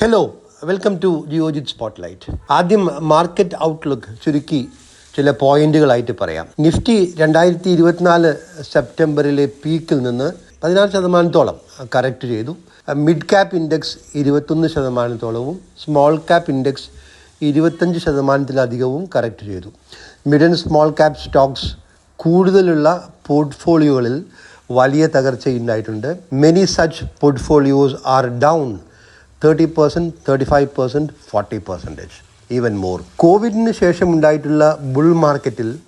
Hello welcome to Geojit spotlight ആദ്യം market outlook ചുരുക്കി ചില പോയിന്റുകളായിട്ട് പറയാം. നിഫ്റ്റി രണ്ടായിരത്തി ഇരുപത്തിനാല് സെപ്റ്റംബറിലെ പീക്കിൽ നിന്ന് പതിനാറ് ശതമാനത്തോളം കറക്റ്റ് ചെയ്തു. മിഡ് ക്യാപ് ഇൻഡെക്സ് ഇരുപത്തൊന്ന് ശതമാനത്തോളവും സ്മോൾ ക്യാപ് ഇൻഡെക്സ് ഇരുപത്തഞ്ച് ശതമാനത്തിലധികവും കറക്റ്റ് ചെയ്തു. Mid and small cap stocks കൂടുതലുള്ള പോർട്ട്ഫോളിയോകളിൽ വലിയ തകർച്ചയുണ്ടായിട്ടുണ്ട്. Many such portfolios are down thirty percent thirty five percent forty percentage even more കോവിഡിന് ശേഷം ഉണ്ടായിട്ടുള്ള ബുൾ മാർക്കറ്റിൽ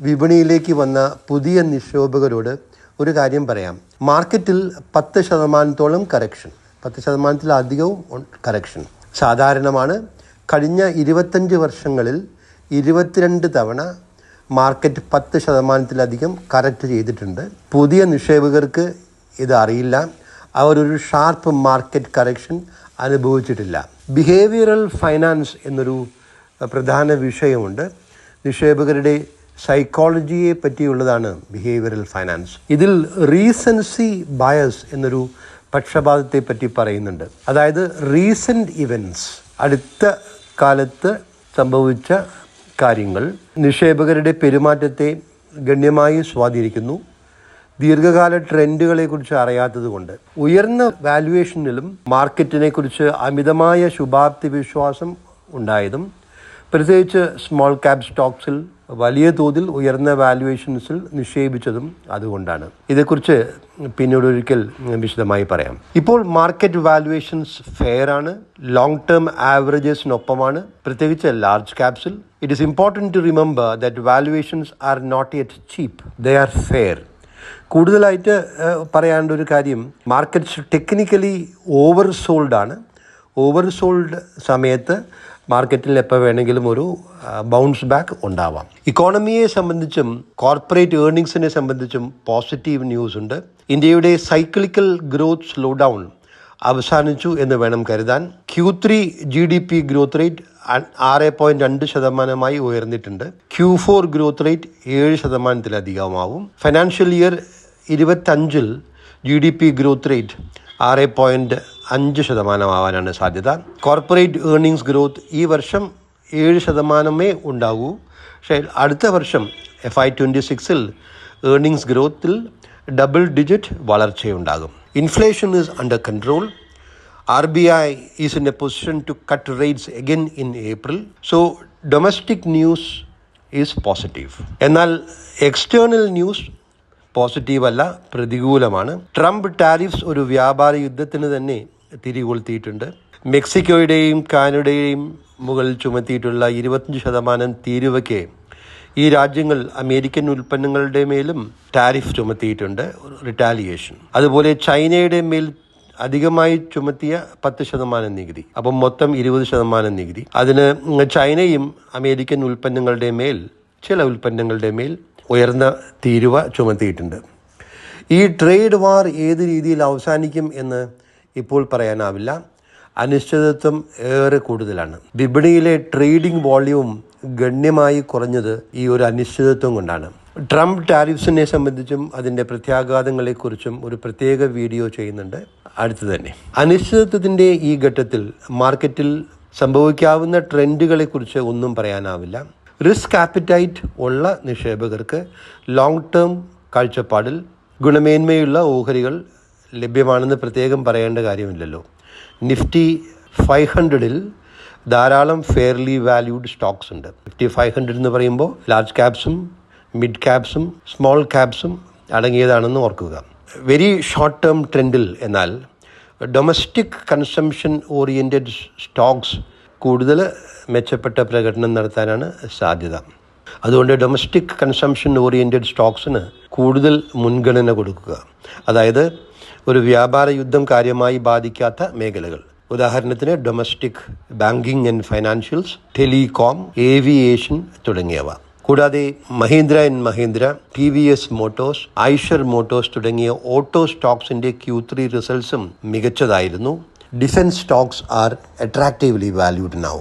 വിപണിയിലേക്ക് വന്ന പുതിയ നിക്ഷേപകരോട് ഒരു കാര്യം പറയാം. മാർക്കറ്റിൽ പത്ത് ശതമാനത്തോളം കറക്ഷൻ പത്ത് ശതമാനത്തിലധികവും കറക്ഷൻ സാധാരണമാണ് കഴിഞ്ഞ ഇരുപത്തഞ്ച് വർഷങ്ങളിൽ ഇരുപത്തിരണ്ട് തവണ മാർക്കറ്റ് പത്ത് ശതമാനത്തിലധികം കറക്റ്റ് ചെയ്തിട്ടുണ്ട്. പുതിയ നിക്ഷേപകർക്ക് ഇത് അറിയില്ല. അവരൊരു ഷാർപ്പ് മാർക്കറ്റ് കറക്ഷൻ അനുഭവിച്ചിട്ടില്ല. ബിഹേവിയറൽ ഫൈനാൻസ് എന്നൊരു പ്രധാന വിഷയമുണ്ട്. നിക്ഷേപകരുടെ സൈക്കോളജിയെ പറ്റിയുള്ളതാണ് ബിഹേവിയറൽ ഫൈനാൻസ് ഇതിൽ റീസൻസി ബയസ് എന്നൊരു പക്ഷപാതത്തെ പറ്റി പറയുന്നുണ്ട്. അതായത് റീസെന്റ് ഇവന്റ്സ് അടുത്ത കാലത്ത് സംഭവിച്ച കാര്യങ്ങൾ നിക്ഷേപകരുടെ പെരുമാറ്റത്തെ ഗണ്യമായി സ്വാധീനിക്കുന്നു. ദീർഘകാല ട്രെൻഡുകളെ കുറിച്ച് അറിയാത്തത് കൊണ്ട് ഉയർന്ന വാല്യുവേഷനിലും മാർക്കറ്റിനെ കുറിച്ച് അമിതമായ ശുഭാപ്തി വിശ്വാസം ഉണ്ടായതും പ്രത്യേകിച്ച് സ്മോൾ ക്യാപ് സ്റ്റോക്സിൽ വലിയ തോതിൽ ഉയർന്ന വാല്യുവേഷൻസിൽ നിക്ഷേപിച്ചതും അതുകൊണ്ടാണ്. ഇതേക്കുറിച്ച് പിന്നീട് ഒരിക്കൽ വിശദമായി പറയാം. ഇപ്പോൾ മാർക്കറ്റ് വാല്യുവേഷൻസ് ഫെയർ ആണ് ലോങ് ടേം ആവറേജസിനൊപ്പമാണ് പ്രത്യേകിച്ച് large ക്യാപ്സിൽ it is important to remember that valuations are not yet cheap they are fair കൂടുതലായിട്ട് പറയാനുള്ള ഒരു കാര്യം. മാർക്കറ്റ്സ് ടെക്നിക്കലി ഓവർ സോൾഡ് ആണ്. ഓവർ സോൾഡ് സമയത്ത് മാർക്കറ്റിൽ എപ്പോൾ വേണമെങ്കിലും ഒരു ബൗൺസ് ബാക്ക് ഉണ്ടാവാം. ഇക്കോണമിയെ സംബന്ധിച്ചും കോർപ്പറേറ്റ് ഏർണിങ്സിനെ സംബന്ധിച്ചും പോസിറ്റീവ് ന്യൂസ് ഉണ്ട്. ഇന്ത്യയുടെ സൈക്ലിക്കൽ ഗ്രോത്ത് സ്ലോ ഡൗൺ അവസാനിച്ചു എന്ന് വേണം കരുതാൻ. Q three G D P growth rate ആറ് പോയിന്റ് രണ്ട് ശതമാനമായി ഉയർന്നിട്ടുണ്ട്. ക്യൂ ഫോർ ഗ്രോത്ത് റേറ്റ് ഏഴ് ശതമാനത്തിലധികമാവും. ഫൈനാൻഷ്യൽ ഇയർ ഇരുപത്തഞ്ചിൽ G D P growth rate ആറ് പോയിന്റ് അഞ്ച് ശതമാനമാവാനാണ് സാധ്യത. കോർപ്പറേറ്റ് ഏർണിങ്സ് ഗ്രോത്ത് ഈ വർഷം ഏഴ് ശതമാനമേ ഉണ്ടാകൂ. പക്ഷേ അടുത്ത വർഷം എഫ് ഐ ട്വന്റി സിക്സിൽ ഏർണിങ്സ് ഗ്രോത്തിൽ double digit വളർച്ചയുണ്ടാകും. Under control R B I is in a position to cut rates again in April so domestic news is positive എന്നാൽ എക്സ്റ്റേണൽ ന്യൂസ് പോസിറ്റീവ് അല്ല പ്രതികൂലമാണ്. ട്രംപ് ടാരിഫ്സ് ഒരു വ്യാപാര യുദ്ധത്തിന് തന്നെ തിരികൊളുത്തിയിട്ടുണ്ട്. മെക്സിക്കോയുടെയും കാനഡയുടെയും മുകളിൽ ചുമത്തിയിട്ടുള്ള ഇരുപത്തഞ്ച് ശതമാനം തീരുവയ്ക്ക് ഈ രാജ്യങ്ങൾ അമേരിക്കൻ ഉൽപ്പന്നങ്ങളുടെ മേലും ടാരിഫ് ചുമത്തിയിട്ടുണ്ട് റിറ്റാലിയേഷൻ അതുപോലെ ചൈനയുടെ മേൽ അധികമായി ചുമത്തിയ പത്ത് ശതമാനം നികുതി അപ്പം മൊത്തം ഇരുപത് ശതമാനം നികുതി. അതിന് ചൈനയും അമേരിക്കൻ ഉൽപ്പന്നങ്ങളുടെ മേൽ ചില ഉൽപ്പന്നങ്ങളുടെ മേൽ ഉയർന്ന തീരുവ ചുമത്തിയിട്ടുണ്ട്. ഈ ട്രേഡ് വാർ ഏത് രീതിയിൽ അവസാനിക്കും എന്ന് ഇപ്പോൾ പറയാനാവില്ല. അനിശ്ചിതത്വം ഏറെ കൂടുതലാണ്. വിപണിയിലെ ട്രേഡിംഗ് വോള്യൂം ഗണ്യമായി കുറഞ്ഞത് ഈ ഒരു അനിശ്ചിതത്വം കൊണ്ടാണ്. ട്രംപ് ടാരിഫ്സിനെ സംബന്ധിച്ചും അതിന്റെ പ്രത്യാഘാതങ്ങളെക്കുറിച്ചും ഒരു പ്രത്യേക വീഡിയോ ചെയ്യുന്നുണ്ട്. അടുത്തു തന്നെ. അനിശ്ചിതത്വത്തിന്റെ ഈ ഘട്ടത്തിൽ മാർക്കറ്റിൽ സംഭവിക്കാവുന്ന ട്രെൻഡുകളെക്കുറിച്ച് ഒന്നും പറയാനാവില്ല. റിസ്ക് ആപ്പിറ്റൈറ്റ് ഉള്ള നിക്ഷേപകർക്ക് ലോങ് ടേം കാഴ്ചപ്പാടിൽ ഗുണമേന്മയുള്ള ഓഹരികൾ ലഭ്യമാണെന്ന് പ്രത്യേകം പറയേണ്ട കാര്യമില്ലല്ലോ. നിഫ്റ്റി ഫൈവ് ഹൺഡ്രഡിൽ ധാരാളം ഫെയർലി വാല്യൂഡ് സ്റ്റോക്സ് ഉണ്ട്. നിഫ്റ്റി ഫൈവ് ഹൺഡ്രഡ് എന്ന് പറയുമ്പോൾ ലാർജ് ക്യാപ്സും മിഡ് ക്യാപ്സും സ്മോൾ ക്യാപ്സും അടങ്ങിയതാണെന്ന് ഓർക്കുക. വെരി ഷോർട്ട് ടേം ട്രെൻഡിൽ എന്നാൽ ഡൊമസ്റ്റിക് കൺസംഷൻ ഓറിയന്റഡ് സ്റ്റോക്സ് കൂടുതൽ മെച്ചപ്പെട്ട പ്രകടനം നടത്താനാണ് സാധ്യത. അതുകൊണ്ട് ഡൊമസ്റ്റിക് കൺസംഷൻ ഓറിയന്റഡ് സ്റ്റോക്സിന് കൂടുതൽ മുൻഗണന കൊടുക്കുക. അതായത് ഒരു വ്യാപാര യുദ്ധം കാര്യമായി ബാധിക്കാത്ത മേഖലകൾ. ഉദാഹരണത്തിന് domestic banking and financials telecom aviation തുടങ്ങിയവ. കൂടാതെ Mahindra and Mahindra T V S motors Eicher motors തുടങ്ങിയ ഓട്ടോ സ്റ്റോക്സിന്റെ ക്യൂ ത്രീ റിസൾട്ട്സും മികച്ചതായിരുന്നു. Defence stocks are attractively valued now